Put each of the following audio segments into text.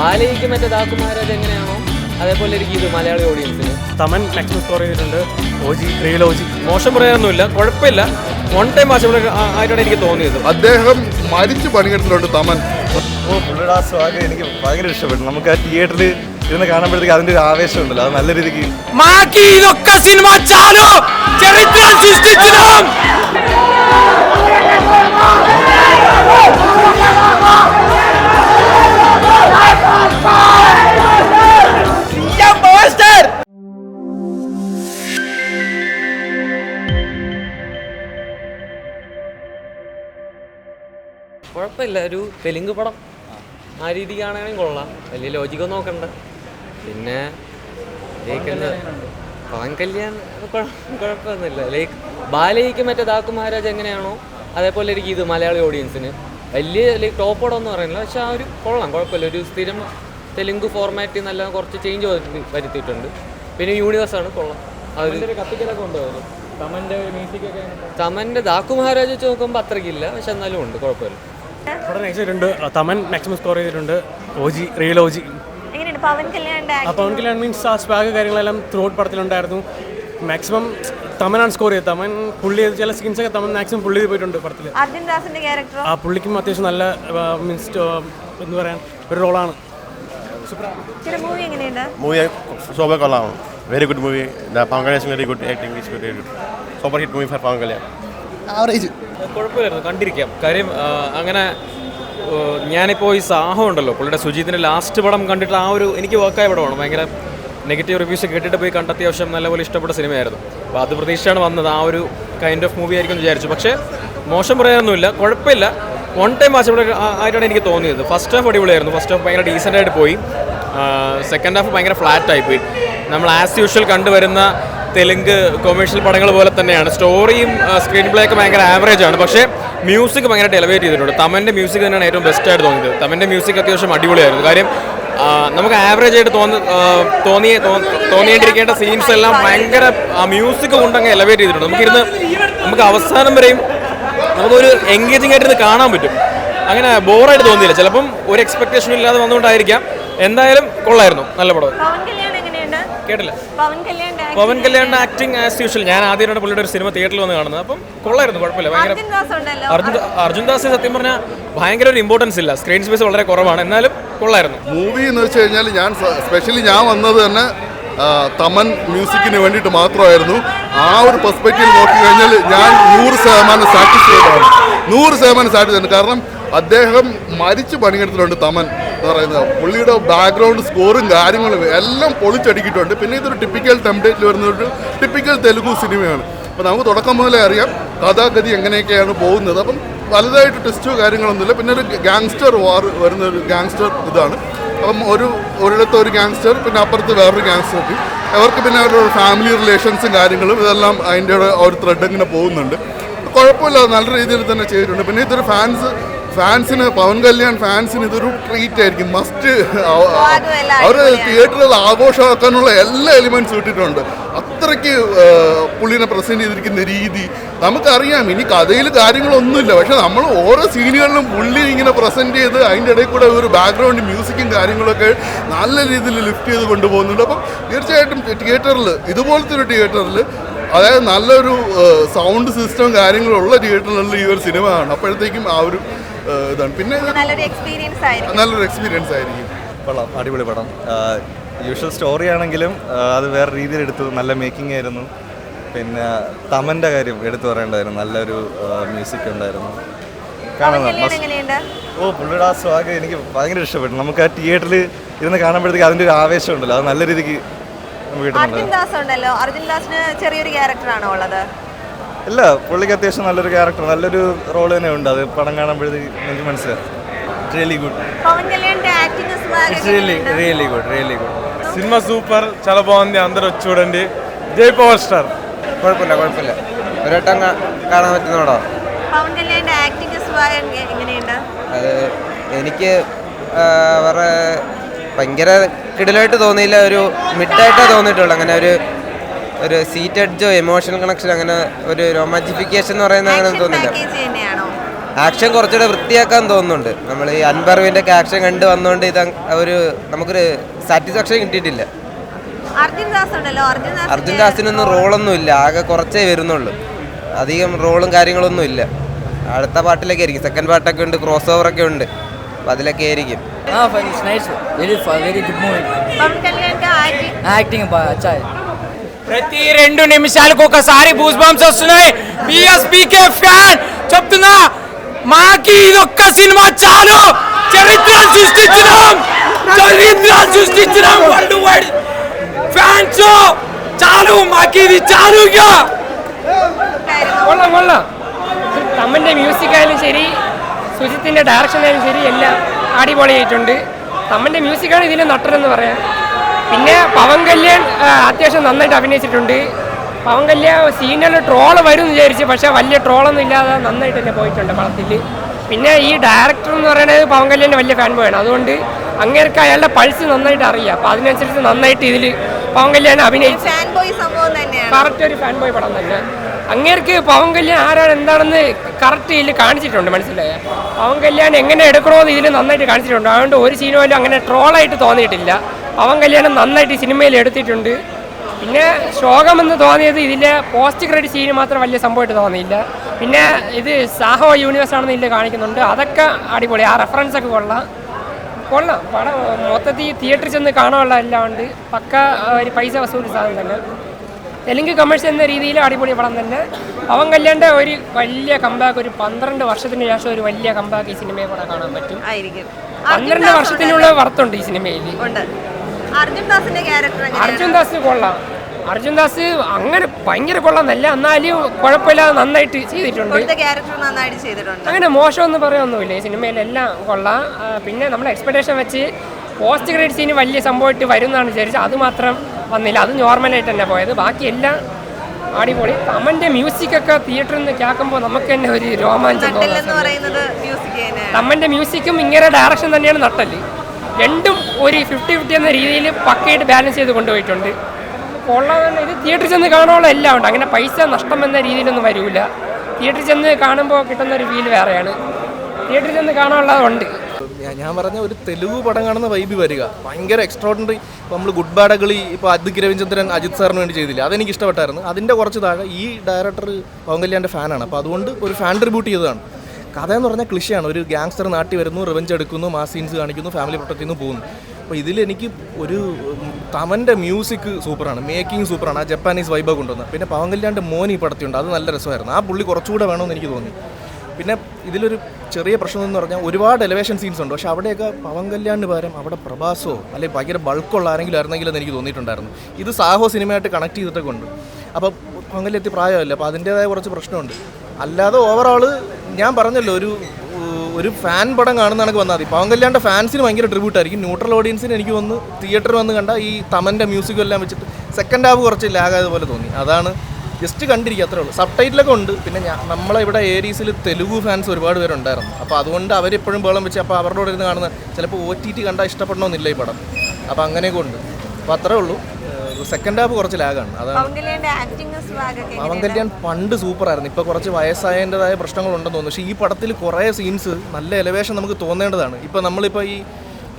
ബാലയ്ക്ക് മറ്റേ ദാക്കുമാരത് എങ്ങനെയാണോ? അതേപോലെ എനിക്ക് ഇത് മലയാളി ഓഡിയൻസിന് തമൻ മാക്സിമം സ്കോർ ചെയ്തിട്ടുണ്ട്. ഓജി റിയൽ ഓജി മോശം പറയാനൊന്നുമില്ല കുഴപ്പമില്ല. വൺ ടൈം വാച്ചബിൾ ആയിട്ടാണ് എനിക്ക് തോന്നിയത്. അദ്ദേഹം മരിച്ചു പണിയെടുത്തിട്ടുണ്ട് തമൻ. ഓ പുള്ളിയുടെ ആ സ്വാഗ് എനിക്ക് ഭയങ്കര ഇഷ്ടപ്പെട്ടു. നമുക്ക് ആ തിയേറ്ററിൽ ഇരുന്ന് കാണുമ്പോഴത്തേക്ക് അതിന്റെ ഒരു ആവേശം ഉണ്ടല്ലോ അത് നല്ല രീതിക്ക് മാക്കി ഇതൊക്കെ സിനിമ ചാലു ചരിത്രം സൃഷ്ടിച്ചിടാം കുഴപ്പമില്ല ഒരു തെലുങ്ക് പടം. ആ രീതി രീതിക്കാണെങ്കിൽ കൊള്ളാം. വലിയ ലോജിക്കൊന്നും നോക്കണ്ട. പിന്നെ ലൈക്ക് പവൻ കല്യാൺ കുഴ- കുഴപ്പമൊന്നുമില്ല. ലൈക്ക് ബാലയ്ക്ക് മറ്റേ ദാക്കു മഹാരാജ് എങ്ങനെയാണോ അതേപോലെ എനിക്ക് ഇത് മലയാളി ഓഡിയൻസിന് വലിയ ലൈക്ക് ടോപ്പ് പടം ഒന്നും പറയുന്നില്ല പക്ഷെ ആ ഒരു കൊള്ളാം. കുഴപ്പമില്ല. ഒരു സ്ഥിരം തെലുങ്ക് ഫോർമാറ്റിൽ നല്ല കുറച്ച് ചേഞ്ച് വരുത്തിയിട്ടുണ്ട്. പിന്നെ യൂണിവേഴ്സാണ് കൊള്ളാം. കത്തിക്കലൊക്കെ ഉണ്ടോ ഒക്കെ തമന്റെ ദാക്കു മഹാരാജ് വെച്ച് നോക്കുമ്പോൾ അത്രയ്ക്കില്ല. പക്ഷെ എന്നാലും ഉണ്ട്. കുഴപ്പമില്ല. ചെയ്തിട്ടുണ്ട് തമൻ മാക്സിമം സ്കോർ ചെയ്തിട്ടുണ്ട്. ഓജി റിയൽ ഓജി എങ്ങനെയുണ്ട്? പവൻ കല്യാണിന്റെ ആ പവൻ കല്യാൺ മീൻസ് ആ സ്വാഗ് കാര്യങ്ങളെല്ലാം ത്രൂ ഔട്ട് പടത്തിലുണ്ടായിരുന്നു. മാക്സിമം തമനാണ് സ്കോർ ചെയ്തത്. തമൻ പുള്ളി ചില സീൻസ് ഒക്കെ തമൻ മാക്സിമം പുള്ളി പോയിട്ടുണ്ട് പടത്തിൽ അർജുൻ ദാസിന്റെ ക്യാരക്ടറോ ആ പുള്ളിക്കും അത്യാവശ്യം നല്ല മീൻസ് എന്ന് പറയാൻ ഒരു റോളാണ് മൂവി എങ്ങനെയുണ്ട്? മൂവി ശോഭ കൊള്ളാം. Very good movie Pawan Kalyan very good acting super hit movie for Pawan Kalyan. കുഴപ്പമില്ലായിരുന്നു. കണ്ടിരിക്കാം. കാര്യം അങ്ങനെ ഞാനിപ്പോൾ ഈ സാഹം ഉണ്ടല്ലോ. പുള്ളിയുടെ സുജീതിന്റെ ലാസ്റ്റ് പടം കണ്ടിട്ട് ആ ഒരു എനിക്ക് വർക്കായ പടമാണ്. ഭയങ്കര നെഗറ്റീവ് റിവ്യൂസ് കേട്ടിട്ട് പോയി കണ്ട അത്യാവശ്യം നല്ലപോലെ ഇഷ്ടപ്പെട്ട സിനിമയായിരുന്നു. അപ്പോൾ അത് പ്രതീക്ഷയാണ് വന്നത്. ആ ഒരു കൈൻഡ് ഓഫ് മൂവി ആയിരിക്കും വിചാരിച്ചു. പക്ഷേ മോശം പറയാനൊന്നുമില്ല. കുഴപ്പമില്ല. വൺ ടൈം വാച്ചബിൾ ആയിട്ടാണ് എനിക്ക് തോന്നിയത്. ഫസ്റ്റ് ഹാഫ് അടിപൊളിയായിരുന്നു. ഫസ്റ്റ് ഹാഫ് ഭയങ്കര ഡീസന്റ് ആയിട്ട് പോയി. സെക്കൻഡ് ഹാഫ് ഭയങ്കര ഫ്ലാറ്റ് ആയി പോയി. നമ്മൾ ആസ് യൂഷ്വൽ കണ്ടുവരുന്ന തെലുങ്ക് കൊമേഴ്ഷ്യൽ പടങ്ങൾ പോലെ തന്നെയാണ്. സ്റ്റോറിയും സ്ക്രീൻ പ്ലേ ഒക്കെ ഭയങ്കര ആവറേജ് ആണ്. പക്ഷേ മ്യൂസിക് ഭയങ്കരമായിട്ട് എലവേറ്റ് ചെയ്തിട്ടുണ്ട്. തമന്റെ മ്യൂസിക് തന്നെയാണ് ഏറ്റവും ബെസ്റ്റ് ആയിട്ട് തോന്നിയത്. തമന്റെ മ്യൂസിക് അത്യാവശ്യം അടിപൊളിയായിരുന്നു. കാര്യം നമുക്ക് ആവറേജ് ആയിട്ട് തോന്നി തോന്നിയ തോന്നിയേണ്ടിരിക്കേണ്ട സീൻസ് എല്ലാം ഭയങ്കര മ്യൂസിക് കൊണ്ടങ്ങ് എലവേറ്റ് ചെയ്തിട്ടുണ്ട്. നമുക്കിരുന്ന് നമുക്ക് അവസാനം വരെയും നമുക്കൊരു എൻഗേജിംഗ് ആയിട്ട് ഇത് കാണാൻ പറ്റും. അങ്ങനെ ബോറായിട്ട് തോന്നിയില്ല. ചിലപ്പം ഒരു എക്സ്പെക്ടേഷനും ഇല്ലാതെ വന്നുകൊണ്ടായിരിക്കാം. എന്തായാലും കൊള്ളായിരുന്നു. നല്ല പടം. കേട്ടില്ല. പവൻ കല്യാണിന്റെ ആക്ടിങ് ആസ് യൂഷ്വൽ ഞാൻ ആദ്യമായിട്ട് പുള്ളിയുടെ ഒരു സിനിമ തിയേറ്ററിൽ വന്ന് കാണുന്നത്. അപ്പം കൊള്ളായിരുന്നു കുഴപ്പമില്ല. ഭയങ്കര അർജുൻ അർജുൻ ദാസ് സത്യം പറഞ്ഞാൽ ഭയങ്കര ഒരു ഇമ്പോർട്ടൻസ് ഇല്ല. സ്ക്രീൻ സ്പേസ് വളരെ കുറവാണ്. എന്നാലും കൊള്ളായിരുന്നു. മൂവി എന്ന് വെച്ച് കഴിഞ്ഞാൽ ഞാൻ സ്പെഷ്യലി ഞാൻ വന്നത് തന്നെ തമൻ മ്യൂസിക്കിന് വേണ്ടിയിട്ട് മാത്രമായിരുന്നു. ആ ഒരു പെർസ്പെക്റ്റീവ് നോക്കി കഴിഞ്ഞാൽ ഞാൻ നൂറ് ശതമാനം സാറ്റിസ്ഫൈഡ് ആണ്. നൂറ് ശതമാനം സാറ്റിസ്ഫൈഡ് കാരണം അദ്ദേഹം മരിച്ചു പണിയെടുത്തിട്ടുണ്ട് തമൻ. എന്ന് പറയുന്നത്. പുള്ളിയുടെ ബാക്ക്ഗ്രൗണ്ട് സ്കോറും കാര്യങ്ങളും എല്ലാം പൊളിച്ചടുക്കിയിട്ടുണ്ട്. പിന്നെ ഇതൊരു ടിപ്പിക്കൽ ടെംപ്ലേറ്റിൽ വരുന്ന ഒരു ടിപ്പിക്കൽ തെലുഗു സിനിമയാണ്. അപ്പോൾ നമുക്ക് തുടക്കം മുതലേ അറിയാം കഥാഗതി എങ്ങനെയൊക്കെയാണ് പോകുന്നത്. അപ്പം വലുതായിട്ട് ടെസ്റ്റോ കാര്യങ്ങളൊന്നുമില്ല. പിന്നെ ഒരു ഗാങ്സ്റ്റർ വാർ വരുന്ന ഒരു ഗാങ്സ്റ്റർ ഇതാണ്. അപ്പം ഒരു ഒരിടത്ത് ഒരു ഗാങ്സ്റ്റർ പിന്നെ അപ്പുറത്ത് വേറൊരു ഗാങ്സ്റ്റർ അവർക്ക് പിന്നെ അവരുടെ ഫാമിലി റിലേഷൻസും കാര്യങ്ങളും ഇതെല്ലാം അതിന്റെ ഒരു ത്രെഡ് ഇങ്ങനെ പോകുന്നുണ്ട്. കുഴപ്പമില്ല നല്ല രീതിയിൽ തന്നെ ചെയ്തിട്ടുണ്ട്. പിന്നെ ഇതൊരു ഫാൻസ് ഫാൻസിന് പവൻ കല്യാൺ ഫാൻസിന് ഇതൊരു ട്രീറ്റ് ആയിരിക്കും. മസ്റ്റ് അവർ. തിയേറ്ററിൽ ആഘോഷമാക്കാനുള്ള എല്ലാ എലിമെന്റ്സും ഇട്ടിട്ടുണ്ട്. അത്രയ്ക്ക് പുള്ളിനെ പ്രസന്റ് ചെയ്തിരിക്കുന്ന രീതി നമുക്കറിയാം. ഇനി കഥയിൽ കാര്യങ്ങളൊന്നുമില്ല. പക്ഷെ നമ്മൾ ഓരോ സീനുകളിലും പുള്ളി ഇങ്ങനെ പ്രസന്റ് ചെയ്ത് അതിന്റെ ഇടയിൽ കൂടെ ഒരു ബാക്ക്ഗ്രൗണ്ട് മ്യൂസിക്കും കാര്യങ്ങളൊക്കെ നല്ല രീതിയിൽ ലിഫ്റ്റ് ചെയ്ത് കൊണ്ടുപോകുന്നുണ്ട്. അപ്പം തീർച്ചയായിട്ടും തിയേറ്ററിൽ ഇതുപോലത്തെ ഒരു തിയേറ്ററിൽ അതായത് നല്ലൊരു സൗണ്ട് സിസ്റ്റം കാര്യങ്ങളുള്ള തിയേറ്ററിലുള്ള ഈ ഒരു സിനിമ ആണ് അപ്പോഴത്തേക്കും ആ ഒരു ഇതാണ്. പിന്നെ നല്ലൊരു എക്സ്പീരിയൻസ് ആയിരിക്കും. നല്ലൊരു എക്സ്പീരിയൻസ് ആയിരിക്കും. കൊള്ളാം. അടിപൊളി പടം. യൂഷ്വൽ സ്റ്റോറി ആണെങ്കിലും അത് വേറെ രീതിയിൽ എടുത്തു നല്ല മേക്കിംഗ് ആയിരുന്നു. പിന്നെ തമന്റെ കാര്യം എടുത്തു പറയേണ്ടതായിരുന്നു. നല്ലൊരു മ്യൂസിക് ഉണ്ടായിരുന്നു. ഓ പുള്ളിയുടെ ആ സ്വാഗ് എനിക്ക് ഭയങ്കര ഇഷ്ടപ്പെട്ടു. നമുക്ക് ആ തിയേറ്ററിൽ ഇരുന്ന് കാണുമ്പോഴത്തേക്ക് അതിന്റെ ഒരു ആവേശം ഉണ്ടല്ലോ. അത് നല്ല രീതിക്ക് നമുക്ക് കിട്ടുന്നുണ്ട് അർജുൻ ദാസ് ഉണ്ടല്ലോ. അർജുൻ ദാസിന് ചെറിയൊരു ക്യാരക്ടറാണോ ഉള്ളത്? ഇല്ല പുള്ളിക്ക് അത്യാവശ്യം നല്ലൊരു ക്യാരക്ടർ നല്ലൊരു റോൾ തന്നെ ഉണ്ട് അത് പടം കാണുമ്പോഴത്തേക്ക് എനിക്ക് മനസ്സിലായി really good Pawan Kalyan acting really good really good cinema super చాలా బాగుంది అందరూ వచ్చి చూడండి జై పవర్ స్టార్ കുഴപ്പമില്ല കുഴപ്പമില്ല ഒരു വട്ടം കാ- കാണാൻ പറ്റുന്നോടോ പവൻ കല്യാണിന്റെ ആക്ടിംഗ് എങ്ങനെയുണ്ട് അത് എനിക്ക് ആ, വേറെ ഭയങ്കര കിടിലായിട്ട് തോന്നിയില്ല ഒരു മിഡായിട്ടേ തോന്നിയിട്ടുള്ളൂ അങ്ങനെ ഒരു ഒരു സീറ്റ് അഡ്ജോ എമോഷണൽ കണക്ഷൻ അങ്ങനെ ഒരു റൊമാന്റിഫിക്കേഷൻ എന്ന് പറയുന്ന അങ്ങനെ ആക്ഷൻ തോന്നില്ല. ആക്ഷൻ കുറച്ചുകൂടെ വൃത്തിയാക്കാൻ തോന്നുന്നുണ്ട്. നമ്മൾ ഈ അൻപർവിന്റെ ഒക്കെ ആക്ഷൻ കണ്ട് വന്നുകൊണ്ട് ഇത് ഒരു നമുക്കൊരു സാറ്റിസ്ഫാക്ഷൻ കിട്ടിയിട്ടില്ല. അർജുൻ ദാസ് ഉണ്ടല്ലോ അർജുൻ ദാസിനൊന്നും റോളൊന്നും ഇല്ല. ആകെ കുറച്ചേ വരുന്നുള്ളൂ. അധികം റോളും കാര്യങ്ങളൊന്നും ഇല്ല. അടുത്ത പാട്ടിലൊക്കെ ആയിരിക്കും. സെക്കൻഡ് പാട്ടൊക്കെ ഉണ്ട് ക്രോസ് ഓവർ ഒക്കെ ഉണ്ട്. അപ്പം അതിലൊക്കെ ആയിരിക്കും. हाँ ప్రతి రెండు నిమిషాలకు ఒకసారి బూస్ బంప్స్ వస్తున్నాయి బిఎస్పీకే ఫ్యాన్ చెప్తున్నా మాకి ఇదొక్క సినిమా చాలు చరిత్రలు సృష్టించడం చరిత్రలు సృష్టించడం వరల్డ్ వైడ్ ఫ్యాన్స్ చాలు మాకి ఇది చాలు ఇక കൊള്ളാം കൊള്ളാം തമ്മൻ്റെ മ്യൂസിക് ആയാലും ശരി സുജിത്തിൻ്റെ ഡയറക്ഷൻ ആയാലും ശരി എല്ലാം അടിപൊളിയായിട്ടുണ്ട് തമ്മൻ്റെ മ്യൂസിക്കാണ് ഇതിൽ നട്ടരെന്ന് പറയാം പിന്നെ പവൻ കല്യാൺ അത്യാവശ്യം നന്നായിട്ട് അഭിനയിച്ചിട്ടുണ്ട്. പവൻ കല്യാൺ സീനിയർ ട്രോൾ വരും എന്ന് വിചാരിച്ചു പക്ഷേ വലിയ ട്രോളൊന്നും ഇല്ലാതെ നന്നായിട്ട് തന്നെ പോയിട്ടുണ്ട് പടത്തിൽ പിന്നെ ഈ ഡയറക്ടർ എന്ന് പറയുന്നത് പവൻ കല്യാണിന്റെ വലിയ ഫാൻ ബോയാണ് അതുകൊണ്ട് അങ്ങേർക്ക് അയാളുടെ പൾസ് നന്നായിട്ട് അറിയാം. അപ്പോൾ അതിനനുസരിച്ച് നന്നായിട്ട് ഇതിൽ പവൻ കല്യാൺ അഭിനയിച്ചു കറക്റ്റ് ഒരു ഫാൻ ബോയ് പടം തന്നെ. അങ്ങേർക്ക് പവൻ കല്യാൺ ആരാണ് എന്താണെന്ന് കറക്റ്റ് ഇതിൽ കാണിച്ചിട്ടുണ്ട് മനസ്സിലായ? പവൻ കല്യാൺ എങ്ങനെ എടുക്കണമെന്ന് ഇതിൽ നന്നായിട്ട് കാണിച്ചിട്ടുണ്ട്. അതുകൊണ്ട് ഒരു പോലും അങ്ങനെ ട്രോളായിട്ട് തോന്നിയിട്ടില്ല. പവൻ കല്യാണം നന്നായിട്ട് ഈ സിനിമയിൽ എടുത്തിട്ടുണ്ട്. പിന്നെ ശോകമെന്ന് തോന്നിയത് ഇതിലെ പോസ്റ്റ് ക്രെഡിറ്റ് സീന് മാത്രം വലിയ സംഭവമായിട്ട് തോന്നിയില്ല. പിന്നെ ഇത് സാഹോ യൂണിവേഴ്സ് ആണെന്ന് ഇതിൽ കാണിക്കുന്നുണ്ട്. അതൊക്കെ അടിപൊളി. ആ റെഫറൻസ് ഒക്കെ കൊള്ളാം. കൊള്ളാം. പടം മൊത്തത്തിൽ തിയേറ്ററിൽ ചെന്ന് കാണാനുള്ള എല്ലാം ഉണ്ട്. പക്ക ഒരു പൈസ വസൂൽ സാധനം തന്നെ. തെലുങ്ക് കമേഴ്സ് എന്ന രീതിയിൽ അടിപൊളി പടം തന്നെ. അവൻ കല്യാണ്ട ഒരു വലിയ കമ്പാക്ക് ഒരു പന്ത്രണ്ട് വർഷത്തിന് ശേഷം ഒരു വലിയ കമ്പാക്ക് ഈ സിനിമയെ കൂടെ കാണാൻ പറ്റും. പന്ത്രണ്ട് വർഷത്തിനുള്ള വർത്തുണ്ട് ഈ സിനിമയിൽ. അർജുൻ ദാസിന്റെ ക്യാരക്ടർ അർജുൻ ദാസ് കൊള്ളാം. അർജുൻദാസ് അങ്ങനെ ഭയങ്കര കൊള്ളാന്നല്ല എന്നാലും കുഴപ്പമില്ലാതെ നന്നായിട്ട് ചെയ്തിട്ടുണ്ട്. അങ്ങനെ മോശമൊന്നും പറയാനൊന്നുമില്ല. ഈ സിനിമയിലെല്ലാം കൊള്ളാം. പിന്നെ നമ്മൾ എക്സ്പെക്ടേഷൻ വെച്ച് പോസ്റ്റ് ക്രെഡിറ്റ് സീന് വലിയ സംഭവമായിട്ട് വരുന്നതാണ് വിചാരിച്ചത്. അത് മാത്രം വന്നില്ല. അത് നോർമലായിട്ട് തന്നെ പോയത്. ബാക്കി എല്ലാം അടിപൊളി. മ്യൂസിക് ഒക്കെ തിയേറ്ററിൽ നിന്ന് കേൾക്കുമ്പോൾ നമുക്ക് തന്നെ ഒരു രോമാഞ്ചം തമന്റെ മ്യൂസിക്കും ഇങ്ങനെ ഡയറക്ഷൻ തന്നെയാണ് നട്ടൽ രണ്ടും ഒരു ഫിഫ്റ്റി ഫിഫ്റ്റി എന്ന രീതിയിൽ പക്കയായിട്ട് ബാലൻസ് ചെയ്ത് കൊണ്ടുപോയിട്ടുണ്ട്. കൊള്ളാതെ ഇത് തിയേറ്ററിൽ ചെന്ന് കാണാനുള്ള എല്ലാം ഉണ്ട്. അങ്ങനെ പൈസ നഷ്ടം എന്ന രീതിയിലൊന്നും വരില്ല തിയേറ്ററിൽ ചെന്ന് കാണുമ്പോൾ കിട്ടുന്ന ഒരു ഫീൽ വേറെയാണ്. തിയേറ്ററിൽ ചെന്ന് കാണാനുള്ളതുണ്ട് ഞാൻ- പറഞ്ഞ ഒരു തെലുഗു പടം കാണുന്ന വൈബ് വരിക. ഭയങ്കര എക്സ്ട്രോഡിനറി ഇപ്പോൾ നമ്മൾ ഗുഡ് ബാഡ് അഗളി ഇപ്പോൾ അദ്വിക് രവിചന്ദ്രൻ അജിത് സാറിന് വേണ്ടി ചെയ്തില്ല. അതെനിക്ക് ഇഷ്ടപ്പെട്ടായിരുന്നു. അതിന്റെ കുറച്ച് താഴെ ഈ ഡയറക്ടർ പവൻ കല്യാന്റെ ഫാനാണ് അപ്പോൾ അതുകൊണ്ട് ഒരു ഫാൻ ട്രിബ്യൂട്ട് ചെയ്തതാണ്. കഥ എന്ന് പറഞ്ഞാൽ ക്ലിഷയാണ്. ഒരു ഗ്യാങ്സ്റ്റർ നാട്ടി വരുന്നു റിവഞ്ച് എടുക്കുന്നു മാസ് സീൻസ് കാണിക്കുന്നു ഫാമിലി പ്രൊട്ടക്ട് ചെയ്യുന്നു പോകുന്നു. അപ്പോൾ ഇതിലെനിക്ക് ഒരു തമന്റെ മ്യൂസിക് സൂപ്പറാണ്. മേക്കിംഗ് സൂപ്പറാണ്. ആ ജപ്പാനീസ് വൈബ് കൊണ്ടുവന്നത്. പിന്നെ പവൻ കല്യാണ്ട് ഈ പടത്തിയുണ്ട് അത് നല്ല രസമായിരുന്നു. ആ പുള്ളി കുറച്ചുകൂടെ വേണമെന്ന് എനിക്ക് തോന്നി. പിന്നെ ഇതിലൊരു ചെറിയ പ്രശ്നം എന്ന് പറഞ്ഞാൽ ഒരുപാട് എലവേഷൻ സീൻസ് ഉണ്ട്. പക്ഷേ അവിടെയൊക്കെ പവൻ കല്യാണിന് പകരം അവിടെ പ്രഭാസോ അല്ലെങ്കിൽ ഭയങ്കര ബൾക്കുള്ള ആരെങ്കിലും ആയിരുന്നെങ്കിലെന്ന് എനിക്ക് തോന്നിയിട്ടുണ്ടായിരുന്നു. ഇത് സാഹോ സിനിമയായിട്ട് കണക്ട് ചെയ്തിട്ടൊക്കെ ഉണ്ട്. അപ്പോൾ പവൻ കല്യാണത്തി പ്രായമല്ല? അപ്പോൾ അതിന്റേതായ കുറച്ച് പ്രശ്നമുണ്ട്. അല്ലാതെ ഓവറോൾ ഞാൻ പറഞ്ഞല്ലോ ഒരു ഒരു ഫാൻ പടം കാണുന്ന കണക്ക് വന്നാൽ മതി. പവൻ കല്യാണിന്റെ ഫാൻസിന് ഭയങ്കര ട്രിബ്യൂട്ട് ആയിരിക്കും. ന്യൂട്രൽ ഓഡിയൻസിന് എനിക്ക് വന്ന് തിയേറ്ററിൽ വന്ന് കണ്ട ഈ തമന്റെ മ്യൂസിക്കും എല്ലാം വെച്ചിട്ട് സെക്കൻഡ് ഹാഫ് കുറച്ച് ലാഗായത് പോലെ തോന്നി. അതാണ് ജസ്റ്റ് കണ്ടിരിക്കുക അത്രേ ഉള്ളൂ. സബ് ടൈറ്റിലൊക്കെ ഉണ്ട്. പിന്നെ ഞാൻ നമ്മളെ ഇവിടെ ഏരീസിൽ തെലുഗു ഫാൻസ് ഒരുപാട് പേരുണ്ടായിരുന്നു. അപ്പോൾ അതുകൊണ്ട് അവരെപ്പോഴും ബേളം വെച്ച് അപ്പോൾ അവരുടെ കൂടെ ഇരുന്ന് കാണുന്ന ചിലപ്പോൾ ഒ ടി ടി കണ്ടാൽ ഇഷ്ടപ്പെടണമെന്നില്ല ഈ പടം. അപ്പോൾ അങ്ങനെയൊക്കെ ഉണ്ട്. അപ്പോൾ അത്രേ ഉള്ളൂ. സെക്കൻഡ് ഹാഫ് കുറച്ച് ലാഗാണ് അതാണ് പവൻ കല്യാൺ പണ്ട് സൂപ്പറായിരുന്നു ഇപ്പോൾ കുറച്ച് വയസ്സായതിന്റെതായ പ്രശ്നങ്ങളുണ്ടെന്ന് തോന്നുന്നു. പക്ഷേ ഈ പടത്തിൽ കുറേ സീൻസ് നല്ല എലവേഷൻ നമുക്ക് തോന്നേണ്ടതാണ്. ഇപ്പോൾ നമ്മളിപ്പോൾ ഈ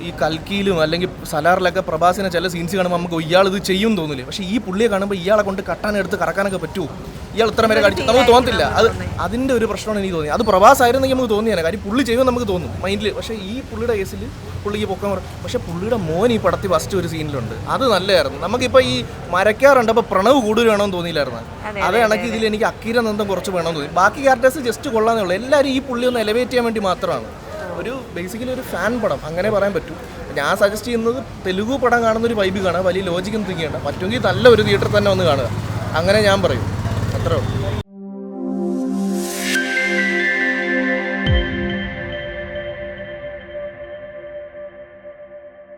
ഈ കൽക്കിയിലും അല്ലെങ്കിൽ സലാറിലൊക്കെ പ്രഭാസിനെ ചില സീൻസ് കാണുമ്പോൾ നമുക്ക് ഇയാൾ ഇത് ചെയ്യും തോന്നില്ലേ? പക്ഷേ ഈ പുള്ളിയെ കാണുമ്പോൾ ഇയാളെ കൊണ്ട് കട്ടാനെടുത്ത് കറക്കാനൊക്കെ പറ്റുമോ ഇയാൾ ഇത്ര പേരെ കടിച്ചു. നമുക്ക് തോന്നത്തില്ല. അത് അതിന്റെ ഒരു പ്രശ്നമാണ് എനിക്ക് തോന്നി അത് പ്രഭാസ് ആയിരുന്നെങ്കിൽ നമുക്ക് തോന്നിയാണ് കാര്യം പുള്ളി ചെയ്യുമെന്ന് നമുക്ക് തോന്നും. മൈൻഡിൽ പക്ഷേ ഈ പുള്ളിയുടെ കേസിൽ പുള്ളിക്ക് പൊക്കം പറയും പക്ഷെ പുള്ളിയുടെ മോൻ ഈ പടത്തിൽ ഫസ്റ്റ് ഒരു സീനിലുണ്ട് അത് നല്ലതായിരുന്നു. നമുക്കിപ്പോൾ ഈ മരക്കാറുണ്ട് അപ്പോൾ പ്രണവ് കൂടുതൽ വേണമെന്ന് തോന്നിയില്ലായിരുന്നു? അത് കണക്ക് ഇതിൽ എനിക്ക് അക്കീര നന്ദം കുറച്ച് വേണമെന്ന് തോന്നി. ബാക്കി ക്യാരക്ടേഴ്സ് ജസ്റ്റ് കൊള്ളാന്നേ ഉള്ളൂ. എല്ലാവരും ഈ പുള്ളി ഒന്ന് എലവേറ്റ് ചെയ്യാൻ വേണ്ടി മാത്രമാണ്. ഒരു ബേസിക്കലി ഒരു ഫാൻ പടം. അങ്ങനെ പറയാൻ പറ്റും. ഞാൻ സജസ്റ്റ് ചെയ്യുന്നത് തെലുഗു പടം കാണുന്ന ഒരു വൈബ് കാണുക. വലിയ ലോജിക്കും തിങ്ക് ചെയ്യണ്ട പറ്റുമെങ്കിൽ നല്ല ഒരു തിയേറ്ററിൽ തന്നെ ഒന്ന് കാണുക. അങ്ങനെ ഞാൻ പറയും. അത്രേ ഉള്ളൂ.